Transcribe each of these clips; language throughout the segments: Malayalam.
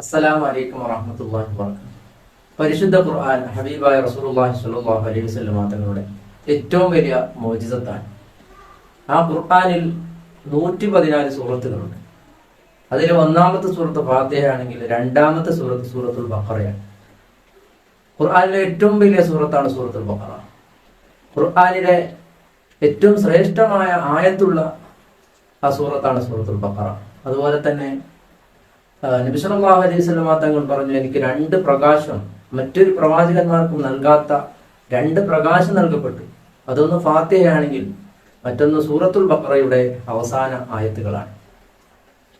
അസ്സലാമു അലൈക്കും വറഹ്മത്തുള്ളാഹി വബറകാതുഹു. പരിശുദ്ധ ഖുർആൻ ഹബീബായ റസൂലുള്ളാഹി സ്വല്ലല്ലാഹു അലൈഹി വസല്ലം തങ്ങളുടെ ഏറ്റവും വലിയ മോചിതത്താണ്. ആ ഖുർആനിൽ നൂറ്റി പതിനാല് സൂറത്തുകളുണ്ട്. അതിൽ ഒന്നാമത്തെ സൂറത്ത് ഫാത്തിഹയാണെങ്കിൽ രണ്ടാമത്തെ സൂറത്ത് സൂറത്തുൽ ബഖറയാണ്. ഖുർആനിലെ ഏറ്റവും വലിയ സൂറത്താണ് സൂറത്തുൽ ബഖറ. ഖുർആനിലെ ഏറ്റവും ശ്രേഷ്ഠമായ ആയത്തുള്ള ആ സൂറത്താണ് സൂറത്തുൽ ബഖറ. അതുപോലെ തന്നെ നബിസലാഹു അലൈഹി സ്വലമ തങ്ങൾ പറഞ്ഞു എനിക്ക് രണ്ട് പ്രകാശം മറ്റൊരു പ്രവാചകന്മാർക്കും നൽകാത്ത രണ്ട് പ്രകാശം നൽകപ്പെട്ടു. അതൊന്ന് ഫാത്തിയാണെങ്കിൽ മറ്റൊന്ന് സൂറത്തുൽ ബക്കറയുടെ അവസാന ആയത്തുകളാണ്.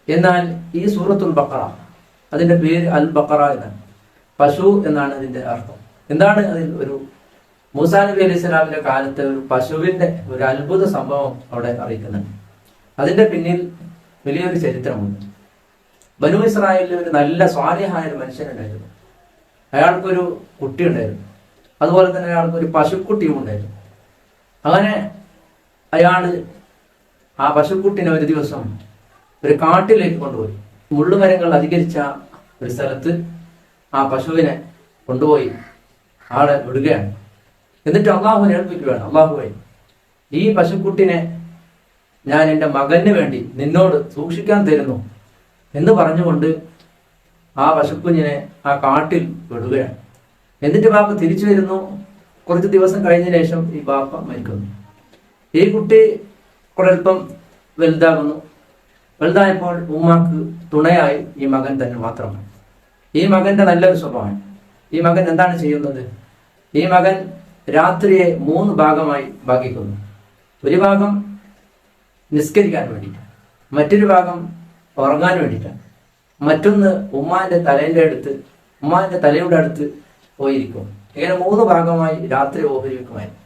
എന്നാൽ ഈ സൂറത്തുൽ ബക്കറ അതിന്റെ പേര് അൽ ബക്കറ എന്നാണ്. പശു എന്നാണ് അതിന്റെ അർത്ഥം. എന്താണ് അതിൽ ഒരു മൂസാ നബി അലൈഹി സ്വലാമിന്റെ കാലത്ത് ഒരു പശുവിന്റെ ഒരു അത്ഭുത സംഭവം അവിടെ അറിയിക്കുന്നുണ്ട്. അതിന്റെ പിന്നിൽ വലിയൊരു ചരിത്രമുണ്ട്. ബനു ഇസ്രായേലിൽ ഒരു നല്ല സ്വാലിഹായ ഒരു മനുഷ്യനുണ്ടായിരുന്നു. അയാൾക്കൊരു കുട്ടി ഉണ്ടായിരുന്നു അതുപോലെ തന്നെ അയാൾക്ക് ഒരു പശുക്കുട്ടിയും ഉണ്ടായിരുന്നു. അങ്ങനെ അയാൾ ആ പശുക്കുട്ടിനെ ഒരു ദിവസം ഒരു കാട്ടിലേക്ക് കൊണ്ടുപോയി. മുള്ളുമരങ്ങൾ അധികരിച്ച ഒരു സ്ഥലത്ത് ആ പശുവിനെ കൊണ്ടുപോയി ആളെ വിടുകയാണ്. എന്നിട്ട് അള്ളാഹുവിനെ ഏൽപ്പിക്കുകയാണ്. അള്ളാഹുവെ ഈ പശുക്കുട്ടിനെ ഞാൻ എന്റെ മകന് വേണ്ടി നിന്നോട് സൂക്ഷിക്കാൻ തരുന്നു. എന്ന് പറഞ്ഞുകൊണ്ട് ആ പശുക്കുഞ്ഞിനെ ആ കാട്ടിൽ വിടുകയാണ്. എന്നിട്ട് ബാപ്പ തിരിച്ചു വരുന്നു. കുറച്ച് ദിവസം കഴിഞ്ഞ ശേഷം ഈ ബാപ്പ മരിക്കുന്നു. ഈ കുട്ടി കുറൽപ്പം വലുതാകുന്നു. വലുതായപ്പോൾ ഉമ്മാക്ക് തുണയായി ഈ മകൻ തന്നെ മാത്രമാണ് ഈ മകന്റെ നല്ലൊരു സ്വഭാവമാണ് ഈ മകൻ എന്താണ് ചെയ്യുന്നത്? ഈ മകൻ രാത്രിയെ മൂന്ന് ഭാഗമായി ഭാഗിക്കുന്നു. ഒരു ഭാഗം നിസ്കരിക്കാൻ വേണ്ടി മറ്റൊരു ഭാഗം ഉറങ്ങാൻ വേണ്ടിയിട്ടാണ്. മറ്റൊന്ന് ഉമ്മാന്റെ തലേന്റെ അടുത്ത് ഉമ്മാന്റെ തലയുടെ അടുത്ത് പോയിരിക്കും. ഇങ്ങനെ മൂന്ന് ഭാഗമായി രാത്രി ഓഹരി വെക്കുമായിരുന്നു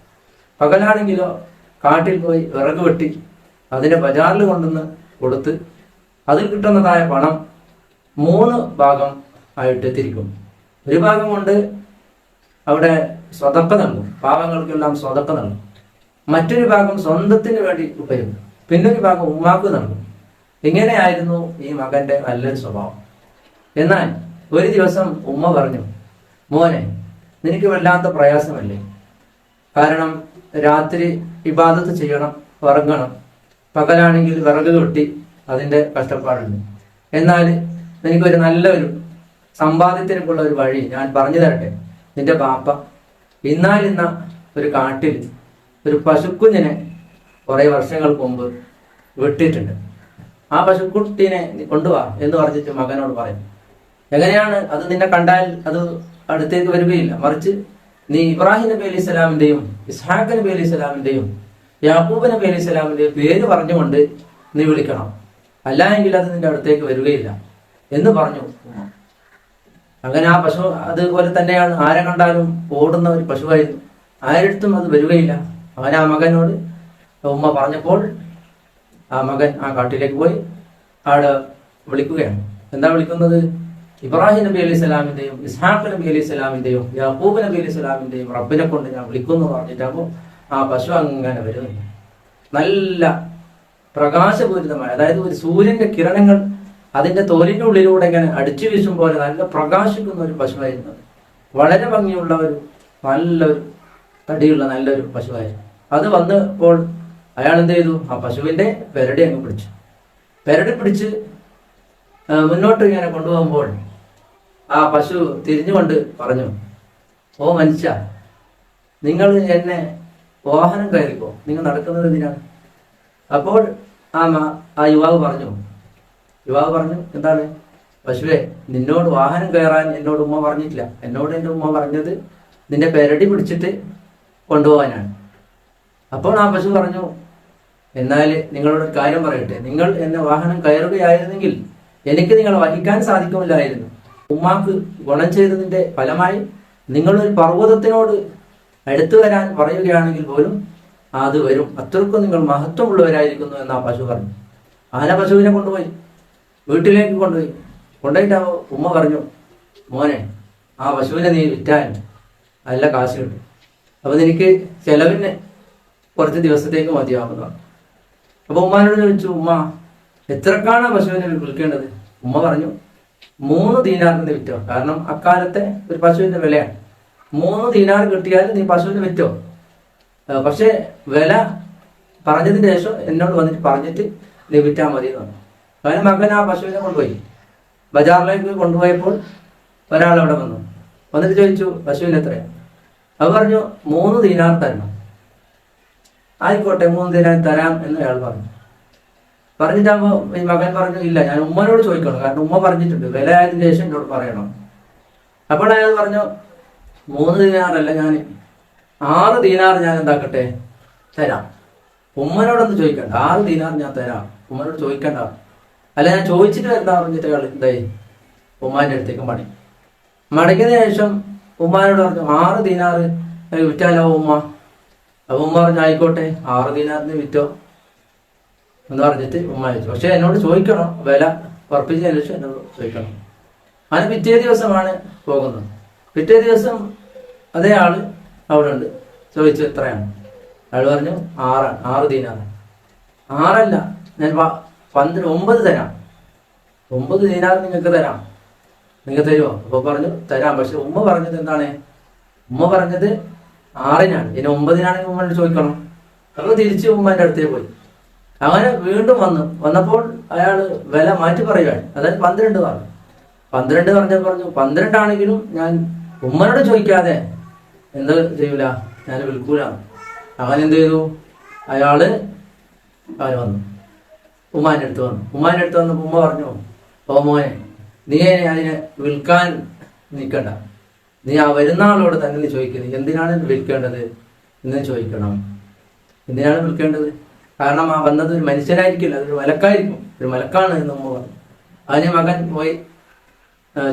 പകലാണെങ്കിലോ കാട്ടിൽ പോയി വിറക് വെട്ടി അതിനെ ബജാറിൽ കൊണ്ടുവന്ന് കൊടുത്ത് അതിൽ കിട്ടുന്നതായ പണം മൂന്ന് ഭാഗം ആയിട്ട് തിരിക്കും. ഒരു ഭാഗം കൊണ്ട് അവിടെ സ്വതക്ക നൽകും. പാവങ്ങൾക്കെല്ലാം സ്വതക്ക നൽകും. മറ്റൊരു ഭാഗം സ്വന്തത്തിന് വേണ്ടി ഉപയോഗിക്കും പിന്നൊരു ഭാഗം ഉമ്മാക്ക് നൽകും. ഇങ്ങനെയായിരുന്നു ഈ മകന്റെ നല്ലൊരു സ്വഭാവം? എന്നാൽ ഒരു ദിവസം ഉമ്മ പറഞ്ഞു മോനെ നിനക്ക് വല്ലാത്ത പ്രയാസമല്ലേ? കാരണം രാത്രി ഇബാദത്ത് ചെയ്യണം ഉറങ്ങണം. പകലാണെങ്കിൽ വിറക് തൊട്ടി അതിന്റെ കഷ്ടപ്പാടുണ്ട്. എന്നാൽ നിനക്കൊരു നല്ലൊരു സമ്പാദ്യത്തിനൊക്കെയുള്ള ഒരു വഴി ഞാൻ പറഞ്ഞു തരട്ടെ നിന്റെ ബാപ്പ. ഇന്നാലിന്ന ഒരു കാട്ടിൽ ഒരു പശുക്കുഞ്ഞിനെ കുറേ വർഷങ്ങൾക്ക് മുമ്പ് വെട്ടിയിട്ടുണ്ട് ആ പശുക്കുട്ടീനെ കൊണ്ടുവാ എന്ന് പറഞ്ഞിട്ട് മകനോട് പറയും. എങ്ങനെയാണ് അത് നിന്നെ കണ്ടാൽ അത് അടുത്തേക്ക് വരികയില്ല? മറിച്ച് നീ ഇബ്രാഹിം നബി അലൈഹി സ്വലാമിന്റെയും ഇസ്ഹാഖ് നബി അലൈഹി സ്വലാമിന്റെയും യാക്കൂബ് നബി അലൈഹി സ്വലാമിന്റെയും പേര് പറഞ്ഞുകൊണ്ട് നീ വിളിക്കണം. അല്ല എങ്കിൽ അത് നിന്റെ അടുത്തേക്ക് വരികയില്ല എന്ന് പറഞ്ഞു. അങ്ങനെ ആ പശു അതുപോലെ തന്നെയാണ്. ആരെ കണ്ടാലും ഓടുന്ന ഒരു പശുവായിരുന്നു. ആരടുത്തും അത് വരികയില്ല. അവൻ ആ മകനോട് ഉമ്മ പറഞ്ഞപ്പോൾ ആ മകൻ ആ കാട്ടിലേക്ക് പോയി ആട് വിളിക്കുകയാണ്. എന്താ വിളിക്കുന്നത്? ഇബ്രാഹിം നബി അലൈഹി സ്വലാമിന്റെയും ഇസ്ഹാഖ് നബി അലൈഹി സ്വലാമിന്റെയും യാക്കൂബ് നബി അലൈഹി സ്വലാമിന്റെയും റബ്ബിനെ കൊണ്ട് ഞാൻ വിളിക്കുന്നു പറഞ്ഞിട്ടാകുമ്പോൾ ആ പശു അങ്ങനെ വരുന്നു നല്ല പ്രകാശപൂരിതമായ അതായത് ഒരു സൂര്യന്റെ കിരണങ്ങൾ അതിന്റെ തോലിന്റെ ഉള്ളിലൂടെ ഇങ്ങനെ അടിച്ചു വീശും പോലെ നല്ല പ്രകാശിക്കുന്ന ഒരു പശുവായിരുന്നു വളരെ ഭംഗിയുള്ള ഒരു നല്ലൊരു തടിയുള്ള നല്ലൊരു പശുവായിരുന്നു. അത് വന്നപ്പോൾ അയാൾ എന്ത് ചെയ്തു? ആ പശുവിന്റെ പെരടി അങ്ങ് പിടിച്ചു. പെരടി പിടിച്ച് മുന്നോട്ട് ഇങ്ങനെ കൊണ്ടുപോകുമ്പോൾ ആ പശു തിരിഞ്ഞുകൊണ്ട് പറഞ്ഞു ഓ മനുഷ്യ നിങ്ങൾ എന്നെ വാഹനം കയറിപ്പോ നിങ്ങൾ നടക്കുന്നത് എന്തിനാണ്? അപ്പോൾ ആ ആ യുവാവ് പറഞ്ഞു യുവാവ് പറഞ്ഞു എന്താണ്? പശുവേ നിന്നോട് വാഹനം കയറാൻ എന്നോട് ഉമ്മ പറഞ്ഞിട്ടില്ല. എന്നോട് എന്റെ ഉമ്മ പറഞ്ഞത് നിന്റെ പെരടി പിടിച്ചിട്ട് കൊണ്ടുപോകാനാണ്. അപ്പോൾ ആ പശു പറഞ്ഞു എന്നാൽ നിങ്ങളോട് കാര്യം പറയട്ടെ. നിങ്ങൾ എന്നെ വാഹനം കയറുകയായിരുന്നെങ്കിൽ എനിക്ക് നിങ്ങളെ വഹിക്കാൻ സാധിക്കുമില്ലായിരുന്നു. ഉമ്മാക്ക് ഗുണം ചെയ്തതിന്റെ ഫലമായി നിങ്ങളൊരു പർവതത്തിനോട് അടുത്തു വരാൻ പറയുകയാണെങ്കിൽ പോലും അത് വരും. അത്രക്കും നിങ്ങൾ മഹത്വമുള്ളവരായിരിക്കുന്നു എന്ന് ആ പശു പറഞ്ഞു. ആന പശുവിനെ കൊണ്ടുപോയി. വീട്ടിലേക്ക് കൊണ്ടുപോയി. കൊണ്ടുപോയിട്ട് ആ ഉമ്മ പറഞ്ഞു മോനെ ആ പശുവിനെ നീ വിറ്റാൻ നല്ല കാശ് കിട്ടും. അപ്പൊ എനിക്ക് ചെലവിന് കുറച്ച് ദിവസത്തേക്ക് മതിയാവുന്നതാണ്. അപ്പൊ ഉമ്മാനോട് ചോദിച്ചു ഉമ്മ എത്രക്കാണ് പശുവിനെ വിൽക്കേണ്ടത്? ഉമ്മ പറഞ്ഞു മൂന്ന് ദീനാറിന് വിറ്റോ? കാരണം അക്കാലത്തെ ഒരു പശുവിന്റെ വിലയാണ്. മൂന്ന് ദീനാർ കിട്ടിയാൽ നീ പശുവിന് വിറ്റോ? പക്ഷേ വില പറഞ്ഞതിന് ശേഷം എന്നോട് വന്നിട്ട് പറഞ്ഞിട്ട് നീ വിറ്റാൽ മതി എന്ന് പറഞ്ഞു മകൻ ആ പശുവിനെ കൊണ്ടുപോയി. ബജാറിലേക്ക് കൊണ്ടുപോയപ്പോൾ ഒരാൾ അവിടെ വന്നു. വന്നിട്ട് ചോദിച്ചു പശുവിന് എത്രയാണ് അത് പറഞ്ഞു മൂന്ന് ദീനാർ തരണം. ആയിക്കോട്ടെ മൂന്ന് ദിനം തരാം എന്ന് അയാൾ പറഞ്ഞു. പറഞ്ഞിട്ടാകുമ്പോ ഈ മകൻ പറഞ്ഞു ഇല്ല ഞാൻ ഉമ്മനോട് ചോദിക്കണം കാരണം ഉമ്മ പറഞ്ഞിട്ടുണ്ട് വില ആയതിനു ശേഷം എന്നോട് പറയണം. അപ്പോൾ അയാൾ പറഞ്ഞു മൂന്ന് ദിനാറല്ല ഞാൻ ആറ് ദിനാർ ഞാൻ എന്താക്കട്ടെ? തരാം. ഉമ്മനോടൊന്ന് ചോദിക്കണ്ട. ആറ് ദിനാർ ഞാൻ തരാം. ഉമ്മനോട് ചോദിക്കണ്ട. അല്ല ഞാൻ ചോദിച്ചിട്ട് എന്താ പറഞ്ഞിട്ട് അയാൾ എന്തായി ഉമ്മാന്റെ അടുത്തേക്ക് മടങ്ങി. മടങ്ങിയതിനു ശേഷം ഉമ്മാനോട് പറഞ്ഞു ആറ് ദിനാറ് വിറ്റാലോ ഉമ്മ? അപ്പൊ ഉമ്മ പറഞ്ഞു ആയിക്കോട്ടെ ആറ് ദിനാറിന് വിറ്റോ? എന്ന് പറഞ്ഞിട്ട് ഉമ്മ ചോദിച്ചു. പക്ഷെ എന്നോട് ചോദിക്കണം വില ഉറപ്പിച്ചതിന് ശേഷം എന്നോട് ചോദിക്കണം. അങ്ങനെ പിറ്റേ ദിവസമാണ് പോകുന്നത്. പിറ്റേ ദിവസം അതേ ആൾ അവിടെ ഉണ്ട് ചോദിച്ചു എത്രയാണ്? അയാൾ പറഞ്ഞു ആറാണ് ആറ് ദീനാറ് ആറല്ല ഞാൻ പന്ത്രണ്ട് ഒമ്പത് തരാം. ഒമ്പത് ദീനാർ നിങ്ങൾക്ക് തരാം. നിങ്ങൾ തരുമോ അപ്പൊ പറഞ്ഞു തരാം. പക്ഷെ ഉമ്മ പറഞ്ഞത് എന്താണ്? ഉമ്മ പറഞ്ഞത് ആറിനാണ്. പിന്നെ ഒമ്പതിനാണെങ്കിൽ ഉമ്മയോട് ചോദിക്കണം. അപ്പൊ തിരിച്ച് ഉമ്മന്റെ അടുത്തേക്ക് പോയി. അങ്ങനെ വീണ്ടും വന്നു. വന്നപ്പോൾ അയാൾ വില മാറ്റി പറയുകയാണ് അതായത് പന്ത്രണ്ട് പറഞ്ഞു. പന്ത്രണ്ട് പറഞ്ഞ പറഞ്ഞു പന്ത്രണ്ടാണെങ്കിലും ഞാൻ ഉമ്മനോട് ചോദിക്കാതെ എന്ത് ചെയ്യൂല? ഞാൻ വിൽക്കൂല അങ്ങനെ എന്ത് ചെയ്തു? അയാൾ അവൻ വന്നു. ഉമ്മാന്റെ അടുത്ത് വന്നു. ഉമ്മാന്റെ അടുത്ത് വന്നപ്പോ ഉമ്മ പറഞ്ഞു ഓ മോനെ നീ അതിനെ വിൽക്കാൻ നിൽക്കണ്ട. നീ ആ വരുന്ന ആളോട് തന്നെ ചോദിക്കുന്നത് എന്തിനാണ് വിൽക്കേണ്ടത് എന്ന് ചോദിക്കണം. എന്തിനാണ് വിൽക്കേണ്ടത് കാരണം ആ വന്നത് ഒരു മനുഷ്യരായിരിക്കില്ല അതൊരു മലക്കായിരിക്കും. ഒരു മലക്കാണ് എന്ന് നമ്മൾ പറഞ്ഞു. അതിന് മകൻ പോയി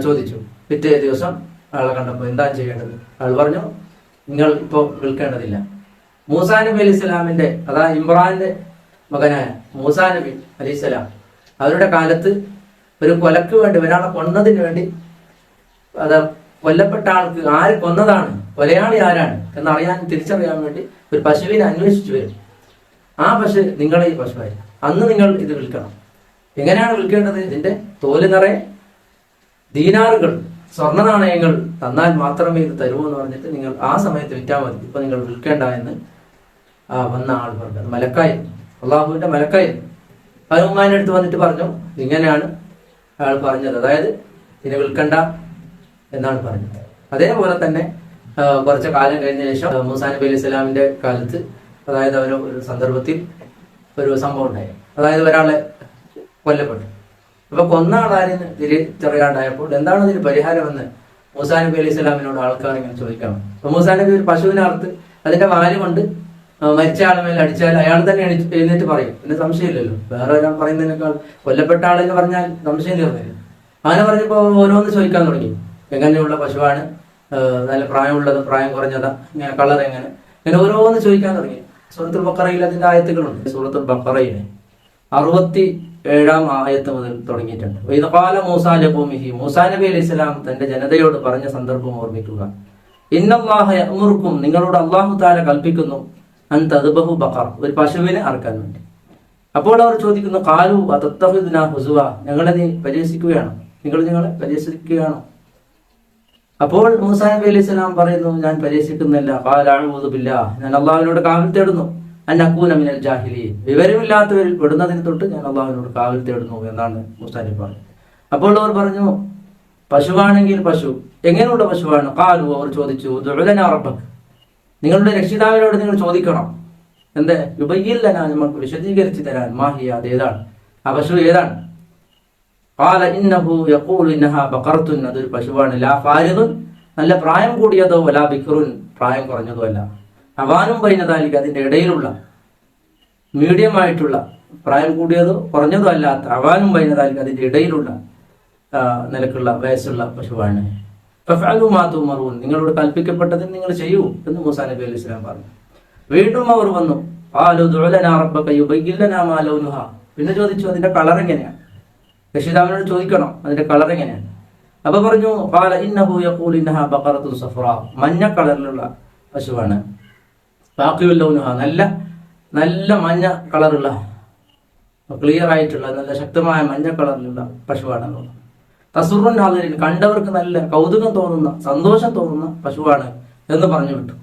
ചോദിച്ചു. പിറ്റേ ദിവസം ആളെ കണ്ടപ്പോൾ എന്താ ചെയ്യേണ്ടത്? ആൾ പറഞ്ഞു നിങ്ങൾ ഇപ്പോൾ വിൽക്കേണ്ടതില്ല മൂസാ നബി അലി ഇസ്ലാമിന്റെ അതാ ഇമ്രാന്റെ മകനായ മൂസാ നബി അലി ഇസ്ലാം അവരുടെ കാലത്ത് ഒരു കൊലക്ക് വേണ്ടി ഒരാളെ കൊന്നതിന് വേണ്ടി അത് കൊല്ലപ്പെട്ട ആൾക്ക് ആര് കൊന്നതാണ്? കൊലയാളി ആരാണ്? എന്നറിയാൻ തിരിച്ചറിയാൻ വേണ്ടി ഒരു പശുവിനെ അന്വേഷിച്ചു വരും. ആ പശു നിങ്ങളെ ഈ പശുവായി. അന്ന് നിങ്ങൾ ഇത് വിൽക്കണം. എങ്ങനെയാണ് വിൽക്കേണ്ടത്? ഇതിന്റെ തോൽ നിറയെ ദീനാറുകൾ. സ്വർണ നാണയങ്ങൾ തന്നാൽ മാത്രമേ ഇത് തരൂ എന്ന് പറഞ്ഞിട്ട് നിങ്ങൾ ആ സമയത്ത് വിറ്റാൽ മതി. ഇപ്പൊ നിങ്ങൾ വിൽക്കേണ്ട എന്ന് ആ വന്ന ആൾ പറഞ്ഞത് മലക്കായി അള്ളാഹുവിന്റെ മലക്കായി ഹനുമാനെടുത്ത് വന്നിട്ട് പറഞ്ഞു ഇങ്ങനെയാണ് അയാൾ പറഞ്ഞത്. അതായത് ഇതിനെ വിൽക്കണ്ട. എന്നാണ് പറഞ്ഞത്. അതേപോലെ തന്നെ കുറച്ച് കാലം കഴിഞ്ഞ ശേഷം മൂസാ നബി അലൈഹി സ്വലാമിന്റെ കാലത്ത് അതായത് അവർ ഒരു സന്ദർഭത്തിൽ ഒരു സംഭവം ഉണ്ടായി. അതായത് ഒരാളെ കൊല്ലപ്പെട്ടു. അപ്പൊ കൊന്ന ആളാരിന് തിരിച്ചറിയാണ്ടായപ്പോൾ എന്താണ് ഇതിന് പരിഹാരമെന്ന് മൂസാ നബി അലൈഹി ആൾക്കാർ ഇങ്ങനെ ചോദിക്കണം. അപ്പൊ മൂസാ നബി ഒരു പശുവിനെ അതിന്റെ വാൽ കൊണ്ട് മരിച്ച ആളെ മേലെ അടിച്ചാൽ അയാൾ തന്നെ എഴുന്നേറ്റ് പറയും. പിന്നെ സംശയമില്ലല്ലോ. വേറെ ഒരാൾ പറയുന്നതിനേക്കാൾ കൊല്ലപ്പെട്ട ആളെന്ന് പറഞ്ഞാൽ സംശയം തീർന്നില്ല. അങ്ങനെ പറഞ്ഞപ്പോ ഓരോന്ന് ചോദിക്കാൻ തുടങ്ങി. എങ്ങനെയുള്ള പശുവാണ് നല്ല പ്രായമുള്ളത് പ്രായം കുറഞ്ഞതാ ഇങ്ങനെ കളർ എങ്ങനെ? ഇങ്ങനെ ഓരോന്ന് ചോദിക്കാൻ തുടങ്ങി. സൂറത്തുൽ ബക്കറയിൽ അതിന്റെ ആയത്തുകളുണ്ട്. സൂറത്തുൽ ബക്കറയിൽ അറുപത്തി ഏഴാം ആയത്ത് മുതൽ തുടങ്ങിയിട്ടുണ്ട്. വൈദപാല മൂസാന്റെ ഭൂമിഹി മൂസാ നബി അലൈഹി സ്വലാം തന്റെ ജനതയോട് പറഞ്ഞ സന്ദർഭം ഓർമ്മിക്കുക. ഇന്നല്ലാഹ അമുർക്കും നിങ്ങളോട് അള്ളാഹു താല കൽപ്പിക്കുന്നു അൻ തദ്ബഹു ബഖർ ഒരു പശുവിനെ അറക്കാൻ വേണ്ടി. അപ്പോൾ അവർ ചോദിക്കുന്നു കാലു അതത്തഹുദിന ഹുസുവ? ഞങ്ങളെ നീ പരിഹസിക്കുകയാണോ? നിങ്ങൾ ഞങ്ങളെ പരിഹസിക്കുകയാണോ? അപ്പോൾ മൂസാ നബി അലൈഹി സ്വലാം പറയുന്നു ഞാൻ പരീക്ഷിക്കുന്നില്ല. കാലാഴുബില്ല ഞാൻ അള്ളാഹുവിനോട് കാവൽ തേടുന്നു. അന്നക്കൂനമിനൽ ജാഹിലി വിവരമില്ലാത്തവരിൽ പെടുന്നതിന് തൊട്ട് ഞാൻ അള്ളാഹുവിനോട് കാവൽ തേടുന്നു എന്നാണ് മൂസാ നബി പറഞ്ഞത്. അപ്പോൾ അവർ പറഞ്ഞു പശുവാണെങ്കിൽ പശു എങ്ങനെയുള്ള പശുവാണ്? കാലു അവർ ചോദിച്ചു ദുഅലനാ റബ്ബക്. നിങ്ങളുടെ രക്ഷിതാവിനോട് നിങ്ങൾ ചോദിക്കണം. എന്തേ? യുബയ്യില്ലനാ നമുക്ക് വിശദീകരിച്ച് തരാൻ മാഹിയ അത് ഏതാണ്? ആ പശു ഏതാണ്? കാല ഇന്നഹു യഖൂൽ ഇന്നഹ ബഖറത്തുൻ അതൊരു പശുവാണ്. ലാ ഫാരിദുൻ നല്ല പ്രായം കൂടിയതോ വലാ ബിക്റുൻ പ്രായം കുറഞ്ഞതോ അല്ല. അവാനും പൈനതാലിക്ക് അതിന്റെ ഇടയിലുള്ള മീഡിയം ആയിട്ടുള്ള പ്രായം കൂടിയതോ കുറഞ്ഞതോ അല്ലാത്ത അവാനും പൈനതാലിക്ക് അതിന്റെ ഇടയിലുള്ള നിലക്കുള്ള വയസ്സുള്ള പശുവാണ്. ഫഫഅലുമാതുമറൂൻ നിങ്ങളോട് കൽപ്പിക്കപ്പെട്ടത് നിങ്ങൾ ചെയ്യൂ എന്ന് മൂസാ നബി അലൈഹി ഇസ്ലാം പറഞ്ഞു. വീണ്ടും അവർ വന്നു. ആ ലുദുലനാ റബ്ബക യുബയ്യില്ലനാ മാ പിന്നെ ചോദിച്ചു അതിന്റെ കളർ എങ്ങനെയാണ് രക്ഷിതാവിനോട് ചോദിക്കണം? അതിന്റെ കളർ എങ്ങനെയാണ്? അപ്പൊ പറഞ്ഞു "ഖാല ഇന്നഹു ബഖറത്തുൻ സഫ്റാ." മഞ്ഞ കളറിലുള്ള പശുവാണ്. ബാക്കിയുൽ ലൗനുഹാ നല്ല നല്ല മഞ്ഞ കളറുള്ള ക്ലിയർ ആയിട്ടുള്ള നല്ല ശക്തമായ മഞ്ഞ കളറിലുള്ള പശുവാണെന്നുള്ളത് തസുറുൻ ഹാദരിൻ കണ്ടവർക്ക് നല്ല കൗതുകം തോന്നുന്ന സന്തോഷം തോന്നുന്ന പശുവാണ് എന്ന് പറഞ്ഞു വിട്ടു.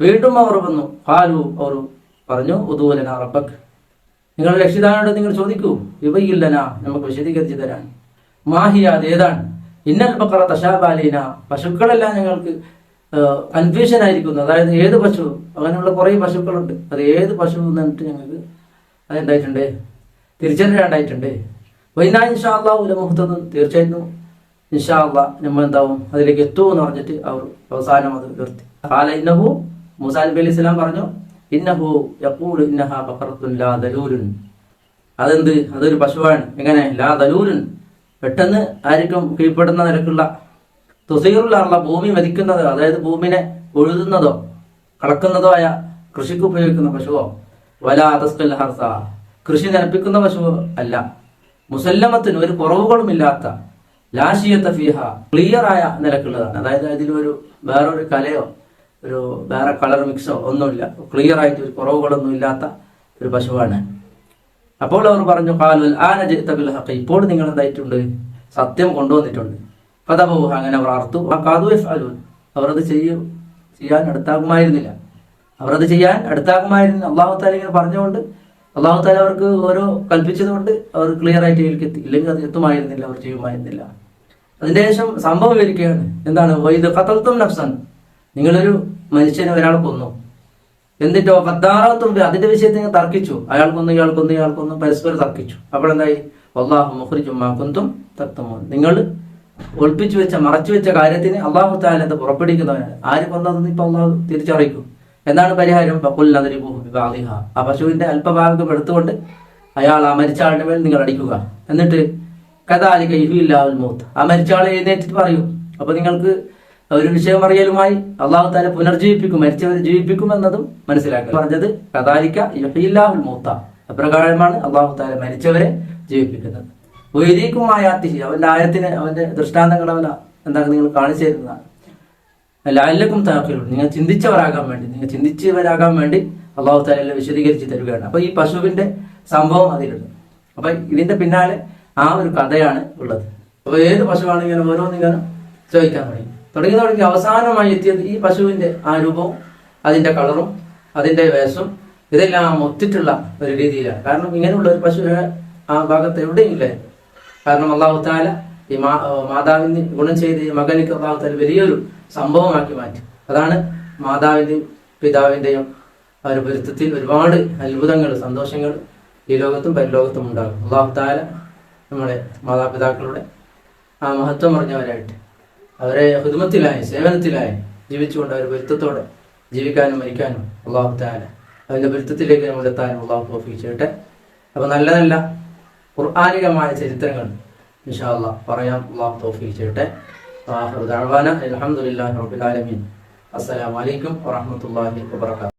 വീണ്ടും അവർ വന്നു. ഹാലു അവർ പറഞ്ഞു ഉദൂലന റബ്ബക്ക്. നിങ്ങളുടെ രക്ഷിതാവിനോട് നിങ്ങൾ ചോദിക്കൂ ഇവയില്ലന നമുക്ക് വിശദീകരിച്ചു തരാൻ. മാഹിയ അത് ഏതാണ്? ഇന്നൽ ബക്കറ തശാബാലീന. പശുക്കളെല്ലാം ഞങ്ങൾക്ക് കൺഫ്യൂഷൻ ആയിരിക്കുന്നു അതായത് ഏത് പശു? അങ്ങനെയുള്ള കുറേ പശുക്കളുണ്ട്. അത് ഏത് പശു എന്നിട്ട് ഞങ്ങൾക്ക് അതെന്തായിട്ടുണ്ട്? തിരിച്ചറിയാണ്ടായിട്ടുണ്ട് വൈനാ ഇൻഷാ അള്ളാഹു മുഹത്തത് തീർച്ചയായിട്ടും ഇൻഷാ നമ്മൾ എന്താവും അതിലേക്ക് എത്തുമെന്ന് പറഞ്ഞിട്ട് അവർ അവസാനം അത് ഉയർത്തി കാല ഇന്നഹു അലി ഇസ്ലാം പറഞ്ഞു ഇന്നഹു യഖൂലു ഇന്നഹ ബഖറത്തുൻ ലാ അതെന്ത്? അതൊരു പശുവാണ്. എങ്ങനെ? ലാ ദലൂലുൻ. പെട്ടെന്ന് ആർക്കും കീഴ്പ്പെടുന്ന നിരക്കുള്ള തുസീറുള്ള ഭൂമി മതിക്കുന്നത് അതായത് ഭൂമിനെ ഉഴുതുന്നതോ കളക്കുന്നതോ ആയ കൃഷിക്ക് ഉപയോഗിക്കുന്ന പശുവോ? വല അതസ്കൽ കൃഷി നനപ്പിക്കുന്ന പശുവോ അല്ല. മുസല്ലമത്തിന് ഒരു കുറവുകളും ഇല്ലാത്ത ലാശിയത്ത ഫിഹ ക്ലിയറായ നിലക്കുള്ളതാണ്. അതായത് അതിലൊരു വേറൊരു കലയോ ഒരു വേറെ കളർ മിക്സോ ഒന്നുമില്ല. ക്ലിയർ ആയിട്ട് ഒരു കുറവുകളൊന്നും ഇല്ലാത്ത ഒരു പശുവാണ്. അപ്പോൾ അവർ പറഞ്ഞു കാലുൽ ആന ജിത്തബിൽ ഹക്ക ഇപ്പോൾ നിങ്ങൾ എന്തായിട്ടുണ്ട്? സത്യം കൊണ്ടുവന്നിട്ടുണ്ട്. പദബഹു അങ്ങനെ അവർ അർത്തു ആ കാതു അവരത് ചെയ്യും ചെയ്യാൻ അടുത്താകുമായിരുന്നില്ല. അവർ അത് ചെയ്യാൻ അടുത്താകുമായിരുന്നു അള്ളാഹു താല ഇങ്ങനെ പറഞ്ഞുകൊണ്ട് അള്ളാഹു താല അവർക്ക് ഓരോ കൽപ്പിച്ചതുകൊണ്ട് അവർ ക്ലിയർ ആയിട്ട് ഏൽക്കെത്തി ഇല്ലെങ്കിൽ അത് എത്തുമായിരുന്നില്ല അവർ ചെയ്യുമായിരുന്നില്ല. അതിന്റെ ശേഷം സംഭവം വിവരിക്കുകയാണ്. എന്താണ്? വൈദ് കത്തൽത്തും നഫ്സൻ. നിങ്ങളൊരു മനുഷ്യനെ ഒരാൾ കൊന്നു. എന്നിട്ടോ പത്താറാമത്തുണ്ട് അതിന്റെ വിഷയത്തിൽ നിങ്ങൾ തർക്കിച്ചു. അയാൾ കൊന്നു ഇയാൾ കൊന്നു ഇയാൾ കൊന്നു പരസ്പരം തർക്കിച്ചു. അപ്പോഴെന്തായി അള്ളാഹു അള്ളാഹു മുഹ്രിജുമാക്കുന്തും തക്തമോ നിങ്ങൾ ഒളിപ്പിച്ചു വെച്ച മറച്ചു വെച്ച കാര്യത്തിന് അള്ളാഹു താല പുറപ്പെടുവിക്കുന്നവനാണ് ആര് കൊന്നതെന്ന് ഇപ്പൊ അള്ളാഹു തിരിച്ചറിയിക്കും. എന്നാണ് പരിഹാരം? ബഹുലിഹ ആ പശുവിന്റെ അല്പഭാഗം എടുത്തുകൊണ്ട് അയാൾ ആ മരിച്ച മേൽ നിങ്ങൾ അടിക്കുക. എന്നിട്ട് കഥാലിക ഇഹില്ലാവുൽ മൂത്ത്. ആ മരിച്ച ആളെ എഴുന്നേറ്റിട്ട് പറയൂ. അപ്പൊ നിങ്ങൾക്ക് ഒരു വിഷയം അറിയലുമായി അള്ളാഹു താല പുനർജീവിപ്പിക്കും മരിച്ചവരെ ജീവിപ്പിക്കും എന്നതും മനസ്സിലാക്കുക പറഞ്ഞത് കഥാലിക്ക യഹില്ലാഹുൽ മൂത്ത അപ്രകാരമാണ് അള്ളാഹു താല മരിച്ചവരെ ജീവിപ്പിക്കുന്നത്. വൈദിക്കുമായാത്തി അവന്റെ ആയത്തിന് അവന്റെ ദൃഷ്ടാന്തങ്ങൾ അവൻ എന്താണ് നിങ്ങൾ കാണിച്ചു തരുന്നതാണ് ലാലക്കും താക്കലും നിങ്ങൾ ചിന്തിച്ചവരാകാൻ വേണ്ടി നിങ്ങൾ ചിന്തിച്ചവരാകാൻ വേണ്ടി അള്ളാഹു താല വിശദീകരിച്ച് തരികയാണ്. അപ്പൊ ഈ പശുവിന്റെ സംഭവം അതിലുണ്ട്. അപ്പൊ ഇതിന്റെ പിന്നാലെ ആ ഒരു കഥയാണ് ഉള്ളത്. അപ്പൊ ഏത് പശുവാണ് ഇങ്ങനെ ഓരോന്നിങ്ങനെ ചോദിക്കാൻ തുടങ്ങി. തുടങ്ങി തുടങ്ങി അവസാനമായി എത്തിയത് ഈ പശുവിന്റെ ആ രൂപവും അതിന്റെ കളറും അതിന്റെ വേഷവും ഇതെല്ലാം ഒത്തിട്ടുള്ള ഒരു രീതിയിലാണ്. കാരണം ഇങ്ങനെയുള്ള ഒരു പശു ആ ഭാഗത്ത് എവിടെയും കാരണം അള്ളാഹു താല ഈ മാ മാതാവിന് ഗുണം ചെയ്ത് ഈ മകനിക്ക് അള്ളാഹു താല വലിയൊരു സംഭവമാക്കി മാറ്റി. അതാണ് മാതാവിന്റെയും പിതാവിന്റെയും ആ ഒരു പൊരുത്തത്തിൽ ഒരുപാട് അത്ഭുതങ്ങൾ സന്തോഷങ്ങൾ ഈ ലോകത്തും പരലോകത്തും ഉണ്ടാകും. അള്ളാഹു താല നമ്മുടെ മാതാപിതാക്കളുടെ ആ മഹത്വം അറിഞ്ഞവരായിട്ട് അവരെ ഹുദമത്തിലായി സേവനത്തിലായി ജീവിച്ചുകൊണ്ട് അവർ പൊരുത്തത്തോടെ ജീവിക്കാനും മരിക്കാനും അള്ളാഹു താല അവന്റെ പൊരുത്തത്തിലേക്ക് നമ്മൾ എത്താനും അള്ളാഹു തോഫിക്ക് ചെയ്യട്ടെ. അപ്പൊ നല്ല നല്ല ഖുർആാനികമായ ചരിത്രങ്ങൾ ഇൻഷാല്ല പറയാം അള്ളാഹു തോഫിക്ക് ചെയ്യട്ടെ. അലഹമുല്ലാ റബുലാലമീൻ അസ്സലാമലൈക്കും വാഹമത്തല്ലാഹി വാബർക്കാത്തു